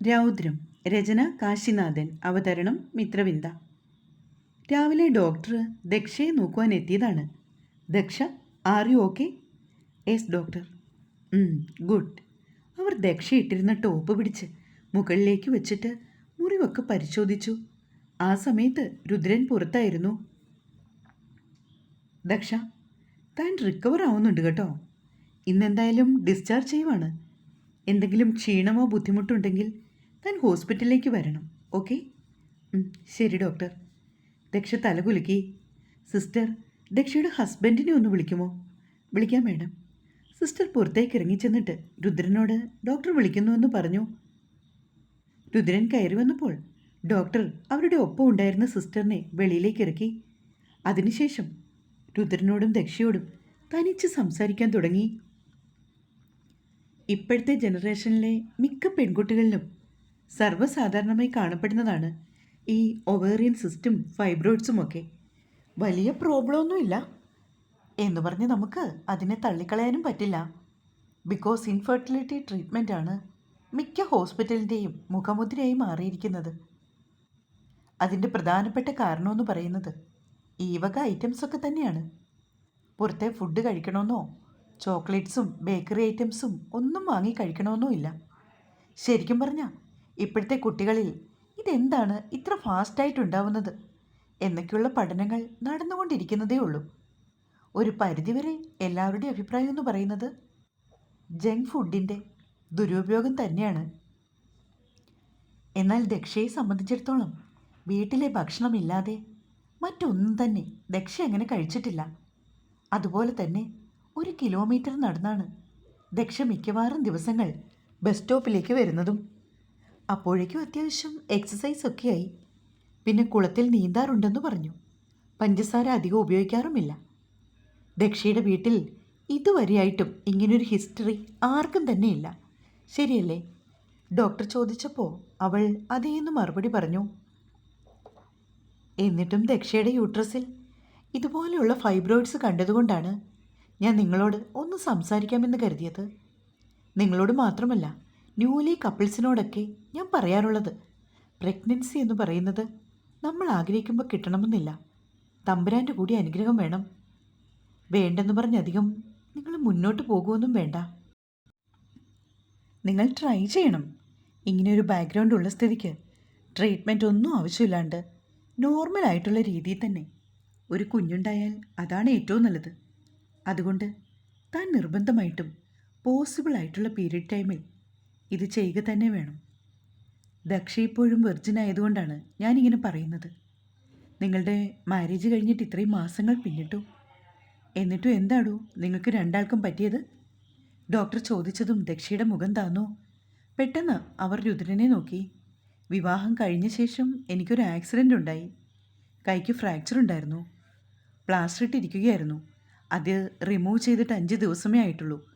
രൗദ്രം രചന കാശിനാഥൻ അവതരണം മിത്രവിന്ദ. രാവിലെ ഡോക്ടർ ദക്ഷയെ നോക്കുവാൻ എത്തിയതാണ് Daksha are you okay yes doctor good അവർ ദക്ഷ ഇട്ടിരുന്ന ടോപ്പ് പിടിച്ച് മുകളിലേക്ക് വെച്ചിട്ട് മുറിവൊക്കെ പരിശോധിച്ചു. ആ സമയത്ത് രുദ്രൻ പുറത്തായിരുന്നു. ദക്ഷ താൻ റിക്കവർ ആവുന്നുണ്ട് കേട്ടോ. ഇന്നെന്തായാലും ഡിസ്ചാർജ് ചെയ്യുവാണ്. എന്തെങ്കിലും ക്ഷീണമോ ബുദ്ധിമുട്ടുണ്ടെങ്കിൽ താൻ ഹോസ്പിറ്റലിലേക്ക് വരണം ഓക്കെ? ശരി ഡോക്ടർ. ദക്ഷ തലകുലുക്കി സിസ്റ്റർ ദക്ഷയുടെ ഹസ്ബൻഡിനെ ഒന്ന് വിളിക്കുമോ? വിളിക്കാം മേഡം. സിസ്റ്റർ പുറത്തേക്ക് ഇറങ്ങിച്ചെന്നിട്ട് രുദ്രനോട് ഡോക്ടർ വിളിക്കുന്നുവെന്ന് പറഞ്ഞു. രുദ്രൻ കയറി വന്നപ്പോൾ ഡോക്ടർ അവരുടെ ഒപ്പം ഉണ്ടായിരുന്ന സിസ്റ്ററിനെ വെളിയിലേക്ക് ഇറക്കി. അതിനുശേഷം രുദ്രനോടും ദക്ഷയോടും തനിച്ച് സംസാരിക്കാൻ തുടങ്ങി. ഇപ്പോഴത്തെ ജനറേഷനിലെ മിക്ക പെൺകുട്ടികളിലും സർവസാധാരണമായി കാണപ്പെടുന്നതാണ് ഈ ഒവേറിയൻ സിസ്റ്റം ഫൈബ്രോയിഡ്സും ഒക്കെ. വലിയ പ്രോബ്ലമൊന്നുമില്ല എന്ന് പറഞ്ഞ് നമുക്ക് അതിനെ തള്ളിക്കളയാനും പറ്റില്ല. ബിക്കോസ് ഇൻഫെർട്ടിലിറ്റി ട്രീറ്റ്മെന്റ് ആണ് മിക്ക ഹോസ്പിറ്റലിന്റെയും മുഖമുദ്രയായി മാറിയിരിക്കുന്നത്. അതിന്റെ പ്രധാനപ്പെട്ട കാരണമെന്ന് പറയുന്നത് ഈ വക ഐറ്റംസൊക്കെ തന്നെയാണ്. പുറത്തെ ഫുഡ് കഴിക്കണമെന്നോ ചോക്ലേറ്റ്സും ബേക്കറി ഐറ്റംസും ഒന്നും വാങ്ങി കഴിക്കണമെന്നോ ഇല്ല. ശരിക്കും പറഞ്ഞാൽ ഇപ്പോഴത്തെ കുട്ടികളിൽ ഇതെന്താണ് ഇത്ര ഫാസ്റ്റായിട്ടുണ്ടാവുന്നത്? എന്നൊക്കെയുള്ള പഠനങ്ങൾ നടന്നുകൊണ്ടിരിക്കുന്നതേ ഉള്ളൂ. ഒരു പരിധിവരെ എല്ലാവരുടെയും അഭിപ്രായം എന്ന് പറയുന്നത് ജങ്ക് ഫുഡിന്റെ ദുരുപയോഗം തന്നെയാണ്. എന്നാൽ ദക്ഷയെ സംബന്ധിച്ചിടത്തോളം വീട്ടിലെ ഭക്ഷണമില്ലാതെ മറ്റൊന്നും തന്നെ ദക്ഷ അങ്ങനെ കഴിച്ചിട്ടില്ല. അതുപോലെ തന്നെ ഒരു കിലോമീറ്റർ നടന്നാണ് ദക്ഷ മിക്കവാറും ദിവസങ്ങൾ ബസ് സ്റ്റോപ്പിലേക്ക് വരുന്നതും അപ്പോഴേക്കും അത്യാവശ്യം എക്സസൈസ് ഒക്കെയായി. പിന്നെ കുളത്തിൽ നീന്താറുണ്ടെന്ന് പറഞ്ഞു. പഞ്ചസാര അധികം ഉപയോഗിക്കാറുമില്ല. ദക്ഷയുടെ വീട്ടിൽ ഇതുവരെയായിട്ടും ഇങ്ങനൊരു ഹിസ്റ്ററി ആർക്കും തന്നെയില്ല. ശരിയല്ലേ? ഡോക്ടർ ചോദിച്ചപ്പോൾ അവൾ അതേന്ന് മറുപടി പറഞ്ഞു. എന്നിട്ടും ദക്ഷയുടെ യൂട്രസിൽ ഇതുപോലെയുള്ള ഫൈബ്രോയിഡ്സ് കണ്ടതുകൊണ്ടാണ് ഞാൻ നിങ്ങളോട് ഒന്ന് സംസാരിക്കാമെന്ന് കരുതിയത്. നിങ്ങളോട് മാത്രമല്ല ന്യൂലി കപ്പിൾസിനോടൊക്കെ ഞാൻ പറയാറുള്ളത്. പ്രഗ്നൻസി എന്ന് പറയുന്നത് നമ്മൾ ആഗ്രഹിക്കുമ്പോൾ കിട്ടണമെന്നില്ല. തമ്പുരാന്റെ കൂടി അനുഗ്രഹം വേണം. വേണ്ടെന്ന് പറഞ്ഞധികം നിങ്ങൾ മുന്നോട്ട് പോകുമെന്നും വേണ്ട. നിങ്ങൾ ട്രൈ ചെയ്യണം. ഇങ്ങനെ ഒരു ബാക്ക്ഗ്രൗണ്ട് ഉള്ള സ്ഥിതിക്ക് ട്രീറ്റ്മെന്റ് ഒന്നും ആവശ്യമില്ലാണ്ട് നോർമലായിട്ടുള്ള രീതിയിൽ തന്നെ ഒരു കുഞ്ഞുണ്ടായാൽ അതാണ് ഏറ്റവും നല്ലത്. അതുകൊണ്ട് താൻ നിർബന്ധമായിട്ടും പോസിബിൾ ആയിട്ടുള്ള പീരീഡ് ടൈമിൽ ഇത് ചെയ്യുക തന്നെ വേണം. ദക്ഷ ഇപ്പോഴും വെർജിൻ ആയതുകൊണ്ടാണ് ഞാനിങ്ങനെ പറയുന്നത്. നിങ്ങളുടെ മാരേജ് കഴിഞ്ഞിട്ട് ഇത്രയും മാസങ്ങൾ പിന്നിട്ടു. എന്നിട്ടും എന്താടോ നിങ്ങൾക്ക് രണ്ടാൾക്കും പറ്റിയത്? ഡോക്ടർ ചോദിച്ചതും ദക്ഷയുടെ മുഖം താന്നു? പെട്ടെന്ന് അവർ രുദ്രനെ നോക്കി. വിവാഹം കഴിഞ്ഞ ശേഷം എനിക്കൊരു ആക്സിഡന്റ് ഉണ്ടായി. കൈക്ക് ഫ്രാക്ചർ ഉണ്ടായിരുന്നു. പ്ലാസ്റ്റർ ഇട്ടിരിക്കുകയായിരുന്നു. അത് റിമൂവ് ചെയ്തിട്ട് അഞ്ച് ദിവസമേ ആയിട്ടുള്ളൂ.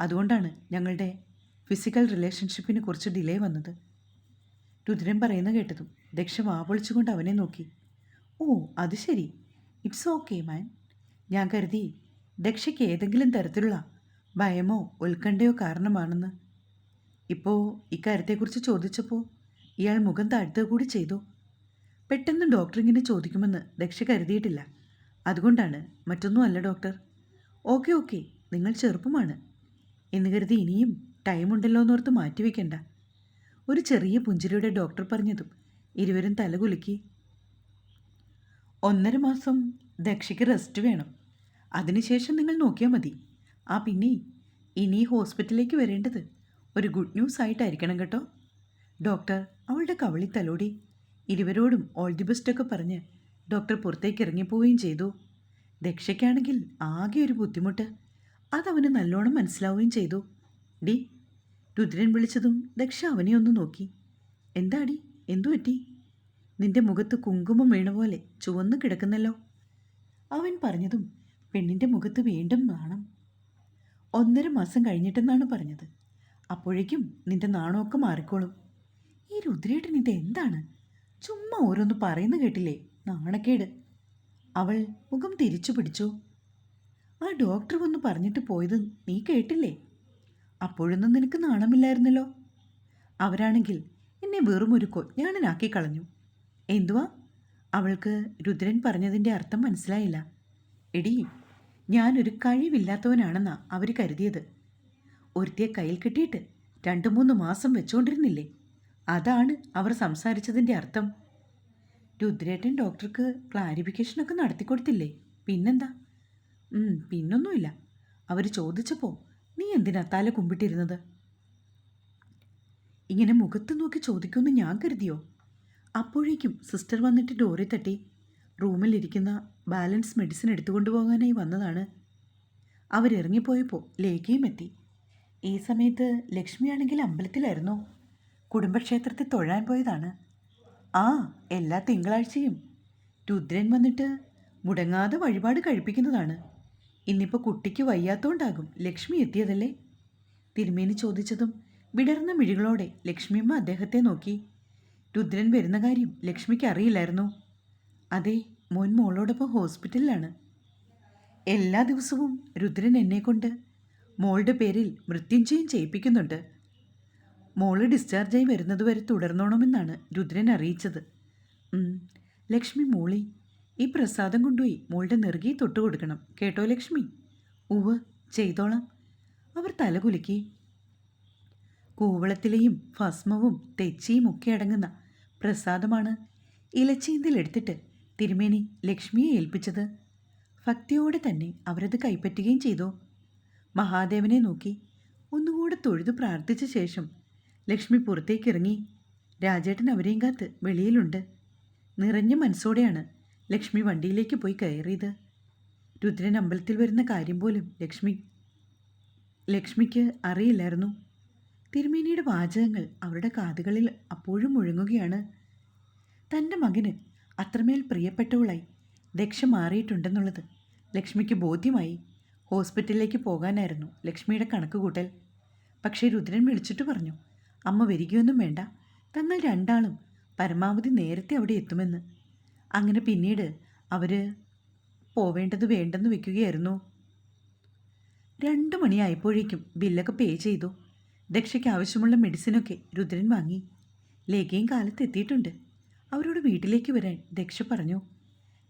അതുകൊണ്ടാണ് ഞങ്ങളുടെ ഫിസിക്കൽ റിലേഷൻഷിപ്പിന് കുറച്ച് ഡിലേ വന്നത്. രുദ്രൻ പറയുന്ന കേട്ടതും ദക്ഷ വാവൊളിച്ചുകൊണ്ട് അവനെ നോക്കി. ഓ അത് ശരി. ഇറ്റ്സ് ഓക്കെ മാൻ ഞാൻ കരുതി ദക്ഷയ്ക്ക് ഏതെങ്കിലും തരത്തിലുള്ള ഭയമോ ഉത്കണ്ഠയോ കാരണമാണെന്ന്. ഇപ്പോൾ ഇക്കാര്യത്തെക്കുറിച്ച് ചോദിച്ചപ്പോൾ ഇയാൾ മുഖം താഴ്ത്തുക കൂടി ചെയ്തു. പെട്ടെന്ന് ഡോക്ടർ ഇങ്ങനെ ചോദിക്കുമെന്ന് ദക്ഷ കരുതിയിട്ടില്ല. അതുകൊണ്ടാണ് മറ്റൊന്നുമല്ല ഡോക്ടർ ഓക്കെ ഓക്കെ നിങ്ങൾ ചെറുപ്പമാണ്. എന്ന് കരുതി ഇനിയും ടൈമുണ്ടല്ലോ എന്നോർത്ത് മാറ്റിവെക്കണ്ട. ഒരു ചെറിയ പുഞ്ചിരിയുടെ ഡോക്ടർ പറഞ്ഞതും ഇരുവരും തലകുലുക്കി. ഒന്നര മാസം ദക്ഷയ്ക്ക് റെസ്റ്റ് വേണം. അതിനുശേഷം നിങ്ങൾ നോക്കിയാൽ മതി. ആ പിന്നെ ഇനി ഹോസ്പിറ്റലിലേക്ക് വരേണ്ടത് ഒരു ഗുഡ് ന്യൂസ് ആയിട്ടായിരിക്കണം കേട്ടോ. ഡോക്ടർ അവളുടെ കവളി തലോടി. ഇരുവരോടും ഓൾ ദി ബെസ്റ്റൊക്കെ പറഞ്ഞ് ഡോക്ടർ പുറത്തേക്ക് ഇറങ്ങിപ്പോവുകയും ചെയ്തു. ദക്ഷയ്ക്കാണെങ്കിൽ ആകെ ഒരു ബുദ്ധിമുട്ട്. അതവന് നല്ലോണം മനസ്സിലാവുകയും ചെയ്തു. ഡി രുദ്രൻ വിളിച്ചതും ദക്ഷ അവനെ ഒന്ന് നോക്കി. എന്താടി? എന്തു പറ്റി? നിന്റെ മുഖത്ത് കുങ്കുമം വീണ പോലെ ചുവന്നു കിടക്കുന്നല്ലോ. അവൻ പറഞ്ഞതും പെണ്ണിന്റെ മുഖത്ത് വീണ്ടും നാണം. ഒന്നര മാസം കഴിഞ്ഞിട്ടെന്നാണ് പറഞ്ഞത്. അപ്പോഴേക്കും നിന്റെ നാണമൊക്കെ മാറിക്കോളും. ഈ രുദ്രേട്ടൻ ഇത് എന്താണ്? ചുമ്മാ ഓരോന്ന് പറയുന്ന കേട്ടില്ലേ? നാണക്കേട്. അവൾ മുഖം തിരിച്ചു പിടിച്ചു. ആ ഡോക്ടർ വന്ന് പറഞ്ഞിട്ട് പോയത് നീ കേട്ടില്ലേ? അപ്പോഴൊന്നും നിനക്ക് നാണമില്ലായിരുന്നല്ലോ. അവരാണെങ്കിൽ എന്നെ വെറും ഒരു കൊഞ്ഞാണനാക്കി കളഞ്ഞു എന്തുവാ? അവൾക്ക് രുദ്രൻ പറഞ്ഞതിന്റെ അർത്ഥം മനസ്സിലായില്ല. എടി ഞാനൊരു കഴിവില്ലാത്തവനാണെന്നാ അവർ കരുതിയത്. ഒരുത്തിയെ കയ്യിൽ കിട്ടിയിട്ട് രണ്ട് മൂന്ന് മാസം വെച്ചുകൊണ്ടിരുന്നില്ലേ അതാണ് അവർ സംസാരിച്ചതിന്റെ അർത്ഥം. രുദ്രേട്ടൻ ഡോക്ടർക്ക് ക്ലാരിഫിക്കേഷനൊക്കെ നടത്തിക്കൊടുത്തില്ലേ? പിന്നെന്താ? പിന്നൊന്നുമില്ല. അവർ ചോദിച്ചപ്പോൾ നീ എന്തിനാ തല കുമ്പിട്ടിരുന്നത്? ഇങ്ങനെ മുഖത്ത് നോക്കി ചോദിക്കുമെന്ന് ഞാൻ കരുതിയോ? അപ്പോഴേക്കും സിസ്റ്റർ വന്നിട്ട് ഡോറി തട്ടി. റൂമിലിരിക്കുന്ന ബാലൻസ് മെഡിസിൻ എടുത്തുകൊണ്ട് പോകാനായി വന്നതാണ്. അവരിറങ്ങിപ്പോയപ്പോൾ ലേഖയും എത്തി. ഈ സമയത്ത് ലക്ഷ്മിയാണെങ്കിൽ അമ്പലത്തിലായിരുന്നു? കുടുംബക്ഷേത്രത്തിൽ തൊഴാൻ പോയതാണ്. ആ എല്ലാ തിങ്കളാഴ്ചയും. രുദ്രൻ വന്നിട്ട് മുടങ്ങാതെ വഴിപാട് കഴിപ്പിക്കുന്നതാണ്. ഇന്നിപ്പോൾ കുട്ടിക്ക് വയ്യാത്തോണ്ടാകും ലക്ഷ്മി എത്തിയതല്ലേ? തിരുമേനി ചോദിച്ചതും വിടർന്ന മിഴികളോടെ ലക്ഷ്മിയമ്മ അദ്ദേഹത്തെ നോക്കി. രുദ്രൻ വരുന്ന കാര്യം ലക്ഷ്മിക്ക് അറിയില്ലായിരുന്നു. അതെ മോൻ മോളോടൊപ്പം ഹോസ്പിറ്റലിലാണ്. എല്ലാ ദിവസവും രുദ്രൻ എന്നെക്കൊണ്ട് മോളുടെ പേരിൽ മൃത്യുഞ്ജയം ചെയ്യിപ്പിക്കുന്നുണ്ട്. മോൾ ഡിസ്ചാർജായി വരുന്നതുവരെ തുടർന്നോണമെന്നാണ് രുദ്രൻ അറിയിച്ചത്. ലക്ഷ്മി മോളി ഈ പ്രസാദം കൊണ്ടുപോയി മോളുടെ നെറുകി തൊട്ട് കൊടുക്കണം. കേട്ടോ ലക്ഷ്മി? ഉവ് ചെയ്തോളാം. അവർ തലകുലുക്കി കൂവളത്തിലെയും ഭസ്മവും തെച്ചിയും ഒക്കെ അടങ്ങുന്ന പ്രസാദമാണ് ഇലച്ചീന്തിലെടുത്തിട്ട് തിരുമേനി ലക്ഷ്മിയെ ഏൽപ്പിച്ചത്. ഭക്തിയോടെ തന്നെ അവരത് കൈപ്പറ്റുകയും ചെയ്തു. മഹാദേവനെ നോക്കി ഒന്നുകൂടെ തൊഴുതു പ്രാർത്ഥിച്ച ശേഷം ലക്ഷ്മി പുറത്തേക്കിറങ്ങി. രാജേട്ടൻ അവരെയും കാത്ത് വെളിയിലുണ്ട്. നിറഞ്ഞ മനസ്സോടെയാണ് ലക്ഷ്മി വണ്ടിയിലേക്ക് പോയി കയറിയത്. രുദ്രൻ അമ്പലത്തിൽ വരുന്ന കാര്യം പോലും ലക്ഷ്മി ലക്ഷ്മിക്ക് അറിയില്ലായിരുന്നു. തിരുമേനിയുടെ വാചകങ്ങൾ അവരുടെ കാതുകളിൽ അപ്പോഴും മുഴങ്ങുകയാണ്. തന്റെ മകന് അത്രമേൽ പ്രിയപ്പെട്ടവളായി ദക്ഷ മാറിയിട്ടുണ്ടെന്നുള്ളത് ലക്ഷ്മിക്ക് ബോധ്യമായി. ഹോസ്പിറ്റലിലേക്ക് പോകാനായിരുന്നു ലക്ഷ്മിയുടെ കണക്കുകൂട്ടൽ. പക്ഷേ രുദ്രൻ വിളിച്ചിട്ട് പറഞ്ഞു അമ്മ വരികയൊന്നും വേണ്ട. തങ്ങൾ രണ്ടാളും പരമാവധി നേരത്തെ അവിടെ എത്തുമെന്ന്. അങ്ങനെ പിന്നീട് അവർ പോവേണ്ടത് വേണ്ടെന്ന് വെക്കുകയായിരുന്നു. രണ്ട് മണിയായപ്പോഴേക്കും ബില്ലൊക്കെ പേ ചെയ്തു. ദക്ഷയ്ക്ക് ആവശ്യമുള്ള മെഡിസിനൊക്കെ രുദ്രൻ വാങ്ങി. ലേഖയും കാലത്ത് എത്തിയിട്ടുണ്ട്. അവരോട് വീട്ടിലേക്ക് വരാൻ ദക്ഷ പറഞ്ഞു.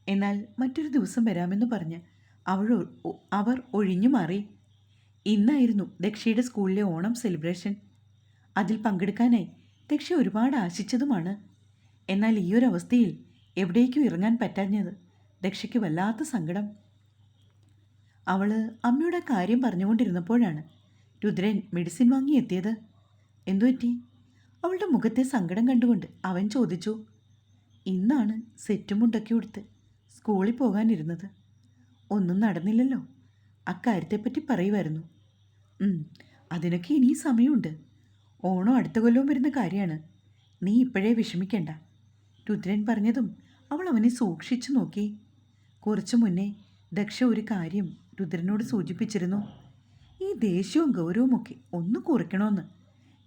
എന്നാൽ മറ്റൊരു ദിവസം വരാമെന്ന് പറഞ്ഞ് അവൾ അവർ ഒഴിഞ്ഞു മാറി. ഇന്നായിരുന്നു ദക്ഷയുടെ സ്കൂളിലെ ഓണം സെലിബ്രേഷൻ. അതിൽ പങ്കെടുക്കാനായി ദക്ഷ ഒരുപാട് ആശിച്ചതുമാണ്. എന്നാൽ ഈ ഒരു അവസ്ഥയിൽ എവിടേക്കും ഇറങ്ങാൻ പറ്റാഞ്ഞത്. ദക്ഷയ്ക്ക് വല്ലാത്ത സങ്കടം. അവൾ അമ്മയുടെ കാര്യം പറഞ്ഞുകൊണ്ടിരുന്നപ്പോഴാണ് രുദ്രൻ മെഡിസിൻ വാങ്ങി എത്തിയത്. എന്തുപറ്റി അവളുടെ മുഖത്തെ സങ്കടം കണ്ടുകൊണ്ട് അവൻ ചോദിച്ചു. ഇന്നാണ് സെറ്റും മുണ്ടൊക്കെ ഉടുത്ത് സ്കൂളിൽ പോകാനിരുന്നത്. ഒന്നും നടന്നില്ലല്ലോ. അക്കാര്യത്തെപ്പറ്റി പറയുമായിരുന്നു അതിനൊക്കെ ഇനി സമയമുണ്ട്. ഓണം അടുത്ത കൊല്ലവും വരുന്ന കാര്യമാണ്. നീ ഇപ്പോഴേ വിഷമിക്കണ്ട. രുദ്രൻ പറഞ്ഞതും അവൾ അവനെ സൂക്ഷിച്ചു നോക്കി. കുറച്ചു മുന്നേ ദക്ഷ ഒരു കാര്യം രുദ്രനോട് സൂചിപ്പിച്ചിരുന്നു. ഈ ദേഷ്യവും ഗൗരവമൊക്കെ ഒന്ന് കുറയ്ക്കണമെന്ന്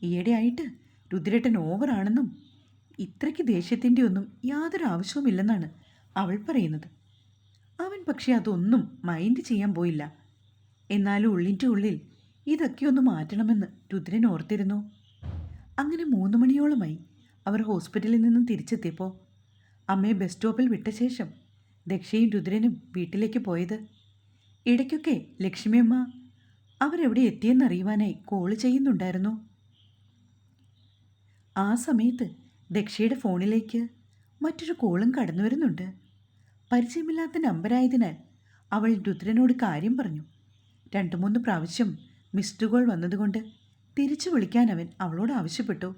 ഈയിടെയായിട്ട് രുദ്രേട്ടൻ ഓവറാണെന്നും ഇത്രയ്ക്ക് ദേഷ്യത്തിന്റെ ഒന്നും യാതൊരു ആവശ്യവുമില്ലെന്നാണ് അവൾ പറയുന്നത്. അവൻ പക്ഷേ അതൊന്നും മൈൻഡ് ചെയ്യാൻ പോയില്ല. എന്നാലും ഉള്ളിന്റെ ഉള്ളിൽ ഇതൊക്കെ ഒന്ന് മാറ്റണമെന്ന് രുദ്രൻ ഓർത്തിരുന്നു. അങ്ങനെ മൂന്ന് മണിയോളമായി അവർ ഹോസ്പിറ്റലിൽ നിന്നും തിരിച്ചെത്തിയപ്പോൾ അമ്മയെ ബസ് സ്റ്റോപ്പിൽ വിട്ട ശേഷം ദക്ഷയും രുദ്രനും വീട്ടിലേക്ക് പോയത്. ഇടയ്ക്കൊക്കെ ലക്ഷ്മിയമ്മ അവരെവിടെ എത്തിയെന്നറിയുവാനായി കോൾ ചെയ്യുന്നുണ്ടായിരുന്നു. ആ സമയത്ത് ദക്ഷയുടെ ഫോണിലേക്ക് മറ്റൊരു കോളും കടന്നു വരുന്നുണ്ട്. പരിചയമില്ലാത്ത നമ്പരായതിനാൽ അവൾ രുദ്രനോട് കാര്യം പറഞ്ഞു. രണ്ടു മൂന്ന് പ്രാവശ്യം മിസ്ഡ് കോൾ വന്നതുകൊണ്ട് തിരിച്ചു വിളിക്കാൻ അവൻ അവളോട് ആവശ്യപ്പെട്ടു.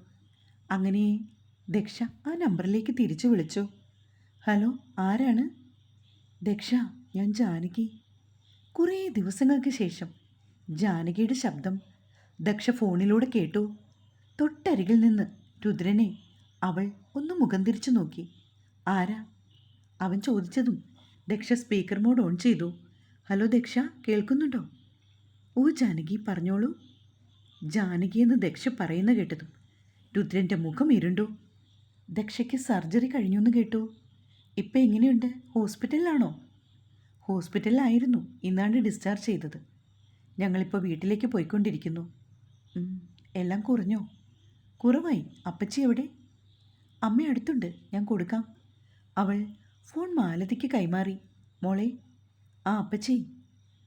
അങ്ങനെ ദക്ഷ ആ നമ്പറിലേക്ക് തിരിച്ചു വിളിച്ചു. ഹലോ ആരാണ്? ദക്ഷ ഞാൻ ജാനകി. കുറേ ദിവസങ്ങൾക്ക് ശേഷം ജാനകിയുടെ ശബ്ദം ദക്ഷ ഫോണിലൂടെ കേട്ടു. തൊട്ടരികിൽ നിന്ന് രുദ്രനെ അവൾ ഒന്ന് മുഖം തിരിച്ചു നോക്കി. ആരാ? അവൻ ചോദിച്ചതും ദക്ഷ സ്പീക്കർ മോഡ് ഓൺ ചെയ്തു. ഹലോ ദക്ഷ കേൾക്കുന്നുണ്ടോ? ഓ ജാനകി പറഞ്ഞോളൂ. ജാനകി എന്ന് ദക്ഷ പറയുന്ന കേട്ടതും രുദ്രന്റെ മുഖം ഇരുണ്ടു. ദക്ഷയ്ക്ക് സർജറി കഴിഞ്ഞു എന്ന് കേട്ടു. ഇപ്പം എങ്ങനെയുണ്ട്? ഹോസ്പിറ്റലിലാണോ? ഹോസ്പിറ്റലിലായിരുന്നു ഇന്നാണ് ഡിസ്ചാർജ് ചെയ്തത്. ഞങ്ങളിപ്പോൾ വീട്ടിലേക്ക് പോയിക്കൊണ്ടിരിക്കുന്നു. എല്ലാം കുറഞ്ഞോ? കുറവായി. അപ്പച്ചി എവിടെ? അമ്മ അടുത്തുണ്ട്. ഞാൻ കൊടുക്കാം. അവൾ ഫോൺ മാലതിക്ക് കൈമാറി. മോളെ ആ അപ്പച്ചി.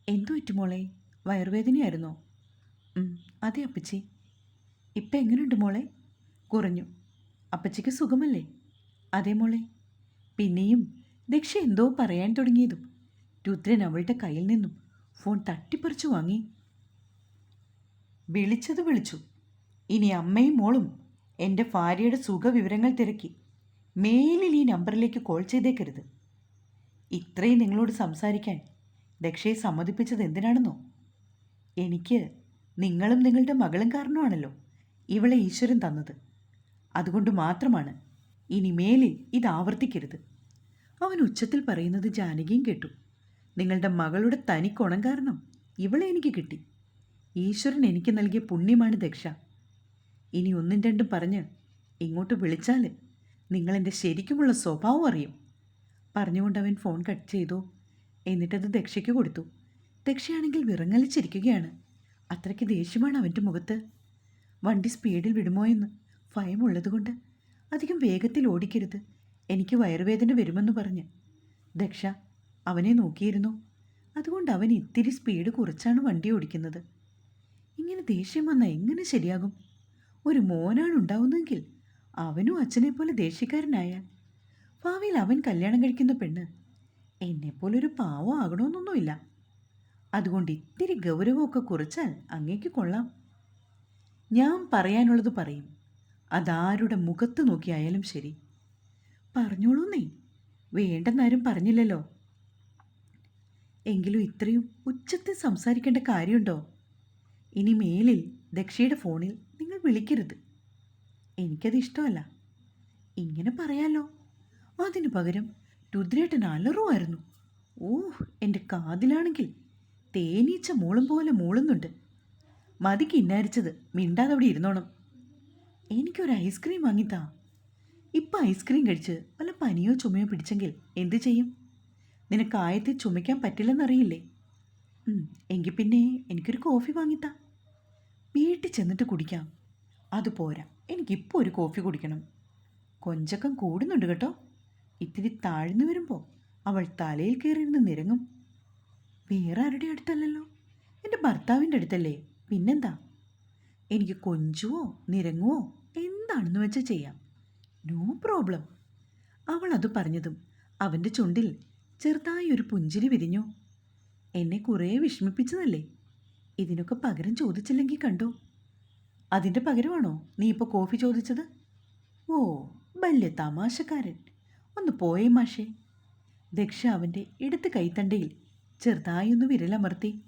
എന്തു പറ്റി മോളെ? വയറുവേദനയായിരുന്നോ? അതെ അപ്പച്ചി. ഇപ്പം എങ്ങനെയുണ്ട് മോളെ? കുറഞ്ഞു. അപ്പച്ചിക്ക് സുഖമല്ലേ? അതേ മോളെ. പിന്നെയും ദക്ഷ എന്തോ പറയാൻ തുടങ്ങിയതും രുദ്രൻ അവളുടെ കയ്യിൽ നിന്നും ഫോൺ തട്ടിപ്പറിച്ചു വാങ്ങി. വിളിച്ചത് വിളിച്ചു. ഇനി അമ്മയും മോളും എന്റെ ഭാര്യയുടെ സുഖവിവരങ്ങൾ തിരക്കി മേലിൽ ഈ നമ്പറിലേക്ക് കോൾ ചെയ്തേക്കരുത്. ഇത്രയും നിങ്ങളോട് സംസാരിക്കാൻ ദക്ഷയെ സമ്മതിപ്പിച്ചത് എന്തിനാണെന്നോ? എനിക്ക് നിങ്ങളും നിങ്ങളുടെ മകളും കാരണമാണല്ലോ ഇവളെ ഈശ്വരൻ തന്നത്. അതുകൊണ്ട് മാത്രമാണ് ഇനി മേലിൽ ഇത് ആവർത്തിക്കരുത്. അവൻ ഉച്ചത്തിൽ പറയുന്നത് ജാനകിയും കേട്ടു. നിങ്ങളുടെ മകളുടെ തനിക്കുണം കാരണം ഇവളെ എനിക്ക് കിട്ടി. ഈശ്വരൻ എനിക്ക് നൽകിയ പുണ്യമാണ് ദക്ഷ. ഇനി ഒന്നും രണ്ടും പറഞ്ഞ് ഇങ്ങോട്ട് വിളിച്ചാൽ നിങ്ങളെന്റെ ശരിക്കുമുള്ള സ്വഭാവം അറിയും. പറഞ്ഞുകൊണ്ട് അവൻ ഫോൺ കട്ട് ചെയ്തു. എന്നിട്ടത് ദക്ഷയ്ക്ക് കൊടുത്തു. ദക്ഷയാണെങ്കിൽ വിറങ്ങലിച്ചിരിക്കുകയാണ്. അത്രയ്ക്ക് ദേഷ്യമാണ് അവന്റെ മുഖത്ത്. വണ്ടി സ്പീഡിൽ വിടുമോയെന്ന് ഭയമുള്ളതുകൊണ്ട് അധികം വേഗത്തിൽ ഓടിക്കരുത്. എനിക്ക് വയറുവേദന വരുമെന്ന് പറഞ്ഞ്. ദക്ഷ അവനെ നോക്കിയിരുന്നു. അതുകൊണ്ട് അവൻ ഇത്തിരി സ്പീഡ് കുറച്ചാണ് വണ്ടി ഓടിക്കുന്നത്. ഇങ്ങനെ ദേഷ്യം വന്നാൽ എങ്ങനെ ശരിയാകും? ഒരു മോനാണ് ഉണ്ടാവുന്നതെങ്കിൽ അവനും അച്ഛനെ പോലെ ദേഷ്യക്കാരനായാൽ. ഭാവിയിൽ അവൻ കല്യാണം കഴിക്കുന്ന പെണ്ണ് എന്നെപ്പോലൊരു പാവം ആകണമെന്നൊന്നുമില്ല അതുകൊണ്ട് ഇത്തിരി ഗൗരവമൊക്കെ കുറച്ചാൽ അങ്ങേക്ക് കൊള്ളാം. ഞാൻ പറയാനുള്ളത് പറയും. അതാരുടെ മുഖത്ത് നോക്കിയായാലും ശരി. പറഞ്ഞോളൂന്നേ. വേണ്ടെന്നാരും പറഞ്ഞില്ലല്ലോ. എങ്കിലും ഇത്രയും ഉച്ചത്തിൽ സംസാരിക്കേണ്ട കാര്യമുണ്ടോ? ഇനി മേലിൽ ദക്ഷയുടെ ഫോണിൽ നിങ്ങൾ വിളിക്കരുത്. എനിക്കത് ഇഷ്ടമല്ല. ഇങ്ങനെ പറയാലോ. അതിനു പകരം രുദ്രേട്ടൻ അലറുമായിരുന്നു. ഓഹ് എന്റെ കാതിലാണെങ്കിൽ തേനീച്ച മൂളും പോലെ മൂളുന്നുണ്ട്. മതി കിന്നാരിച്ചത് മിണ്ടാതെ അവിടെ ഇരുന്നോണം. എനിക്കൊരു ഐസ്ക്രീം വാങ്ങിത്താ. ഇപ്പം ഐസ്ക്രീം കഴിച്ച് വല്ല പനിയോ ചുമയോ പിടിച്ചെങ്കിൽ എന്തു ചെയ്യും? നിനക്ക് ആയത്തെ ചുമയ്ക്കാൻ പറ്റില്ലെന്നറിയില്ലേ? എങ്കിൽ പിന്നെ എനിക്കൊരു കോഫി വാങ്ങിത്താ. വീട്ടിൽ ചെന്നിട്ട് കുടിക്കാം. അത് പോരാ എനിക്കിപ്പോൾ ഒരു കോഫി കുടിക്കണം. കൊഞ്ചക്കം കൂടുന്നുണ്ട് കേട്ടോ. ഇത്തിരി താഴ്ന്നു വരുമ്പോൾ അവൾ തലയിൽ കയറിയിരുന്ന് നിരങ്ങും. വേറെ ആരുടെ അടുത്തല്ലല്ലോ? എന്റെ ഭർത്താവിന്റെ അടുത്തല്ലേ? പിന്നെന്താ? എനിക്ക് കൊഞ്ചുവോ നിരങ്ങുവോ എന്താണെന്ന് വെച്ചാൽ ചെയ്യാം. No problem. അവൾ അത് പറഞ്ഞതും അവന്റെ ചുണ്ടിൽ ചെറുതായി ഒരു പുഞ്ചിരി വിരിഞ്ഞു. എന്നെ കുറേ വിഷമിപ്പിച്ചതല്ലേ? ഇതിനൊക്കെ പകരം ചോദിച്ചില്ലെങ്കിൽ കണ്ടോ? അതിന്റെ പകരമാണോ നീ ഇപ്പോൾ കോഫി ചോദിച്ചത്? ഓ വലിയ തമാശക്കാരൻ. ഒന്ന് പോയേ മാഷേ. ദക്ഷ അവന്റെ ഇടത്ത് കൈത്തണ്ടയിൽ ചെറുതായി ഒന്ന് വിരലമർത്തി.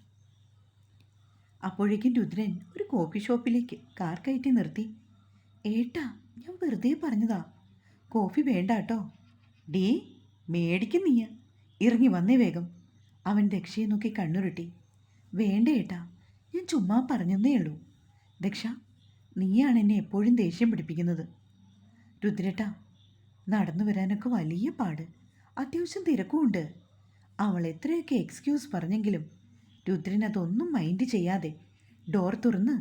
അപ്പോഴേക്കും രുദ്രൻ ഒരു കോഫി ഷോപ്പിലേക്ക് കാർ കയറ്റി നിർത്തി. ഏട്ടാ ഞാൻ വെറുതെ പറഞ്ഞതാ. കോഫി വേണ്ട കേട്ടോ ഡീ മേടിക്കും നീയ. ഇറങ്ങി വന്നേ വേഗം. അവൻ ദക്ഷയെ നോക്കി കണ്ണുരുട്ടി. വേണ്ട ഏട്ടാ ഞാൻ ചുമ്മാ പറഞ്ഞെന്നേ ഉള്ളൂ. ദക്ഷ നീയാണ് എന്നെ എപ്പോഴും ദേഷ്യം പിടിപ്പിക്കുന്നത്. രുദ്രേട്ടാ നടന്നു വരാനൊക്കെ വലിയ പാട്. അത്യാവശ്യം തിരക്കുമുണ്ട്. അവൾ എത്രയൊക്കെ എക്സ്ക്യൂസ് പറഞ്ഞെങ്കിലും രുദ്രൻ അതൊന്നും മൈൻഡ് ചെയ്യാതെ ഡോർ തുറന്ന്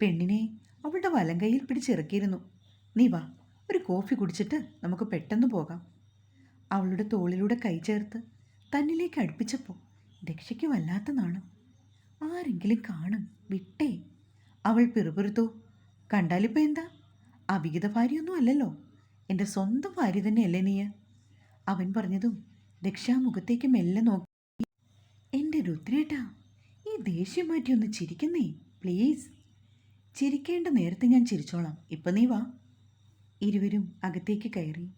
പെണ്ണിനെ അവളുടെ വലങ്കയിൽ പിടിച്ചിറക്കിയിരുന്നു. നീ വാ ഒരു കോഫി കുടിച്ചിട്ട് നമുക്ക് പെട്ടെന്ന് പോകാം. അവളുടെ തോളിലൂടെ കൈ ചേർത്ത് തന്നിലേക്ക് അടുപ്പിച്ചപ്പോൾ ദക്ഷയ്ക്ക് വല്ലാത്ത നാണം. ആരെങ്കിലും കാണും വിട്ടേ. അവൾ പിറുപിറുത്തു. കണ്ടാലിപ്പോൾ എന്താ? അവിഹിത ഭാര്യയൊന്നും അല്ലല്ലോ. എന്റെ സ്വന്തം ഭാര്യ തന്നെയല്ലേ നീ? അവൻ പറഞ്ഞതും ദക്ഷ മുഖത്തേക്ക് മെല്ലെ നോക്കി. എന്റെ രുദ്രേട്ടാ ഈ ദേഷ്യം മാറ്റി ഒന്ന് ചിരിക്കുന്നേ പ്ലീസ്. ചിരിക്കേണ്ട നേരത്തെ ഞാൻ ചിരിച്ചോളാം. ഇപ്പം നീ വാ. ഇരുവരും അകത്തേക്ക് കയറി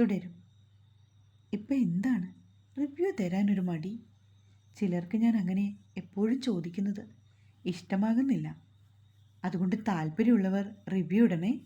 തുടരും. ഇപ്പം എന്താണ്? റിവ്യൂ തരാനൊരു മടി. ചിലർക്ക് ഞാൻ അങ്ങനെ എപ്പോഴും ചോദിക്കുന്നത് ഇഷ്ടമാകുന്നില്ല. അതുകൊണ്ട് താല്പര്യമുള്ളവർ റിവ്യൂ ഇടണേ.